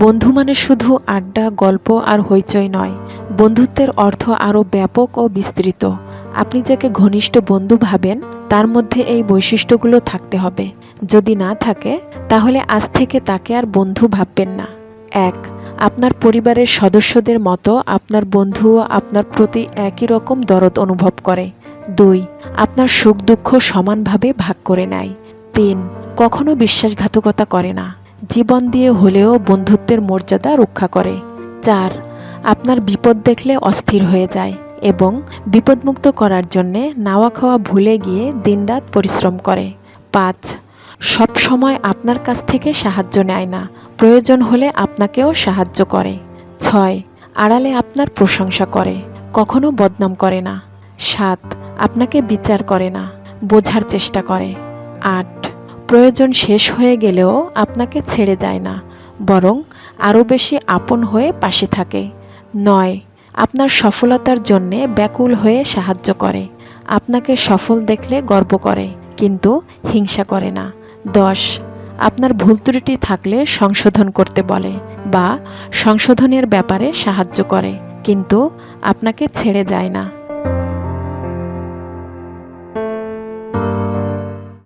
বন্ধু মানে শুধু আড্ডা, গল্প আর হইচই নয়, বন্ধুত্বের অর্থ আরও ব্যাপক ও বিস্তৃত। আপনি যাকে ঘনিষ্ঠ বন্ধু ভাবেন, তার মধ্যে এই বৈশিষ্ট্যগুলো থাকতে হবে। যদি না থাকে, তাহলে আজ থেকে তাকে আর বন্ধু ভাববেন না। এক, আপনার পরিবারের সদস্যদের মতো আপনার বন্ধুও আপনার প্রতি একই রকম দরদ অনুভব করে। দুই, আপনার সুখ দুঃখ সমানভাবে ভাগ করে নেয়। তিন, কখনো বিশ্বাসঘাতকতা করে না। জীবন দিয়ে হলেও বন্ধুত্বের মর্যাদা রক্ষা করে। চার, আপনার বিপদ দেখলে অস্থির হয়ে যায় এবং বিপদমুক্ত করার জন্যে নাওয়া খাওয়া ভুলে গিয়ে দিনরাত পরিশ্রম করে। পাঁচ, সব সময় আপনার কাছ থেকে সাহায্য নেয় না। প্রয়োজন হলে আপনাকেও সাহায্য করে। ছয়, আড়ালে আপনার প্রশংসা করে, কখনো বদনাম করে না। সাত, আপনাকে বিচার করে না, বোঝার চেষ্টা করে। আট প্রয়োজন শেষ হয়ে গেলেও আপনাকে ছেড়ে যায় না, বরং আরও বেশি আপন হয়ে পাশে থাকে। নয়, আপনার সফলতার জন্যে ব্যাকুল হয়ে সাহায্য করে। আপনাকে সফল দেখলে গর্ব করে, কিন্তু হিংসা করে না। দশ, আপনার ভুল ত্রুটি থাকলে সংশোধন করতে বলে বা সংশোধনের ব্যাপারে সাহায্য করে, কিন্তু আপনাকে ছেড়ে যায় না।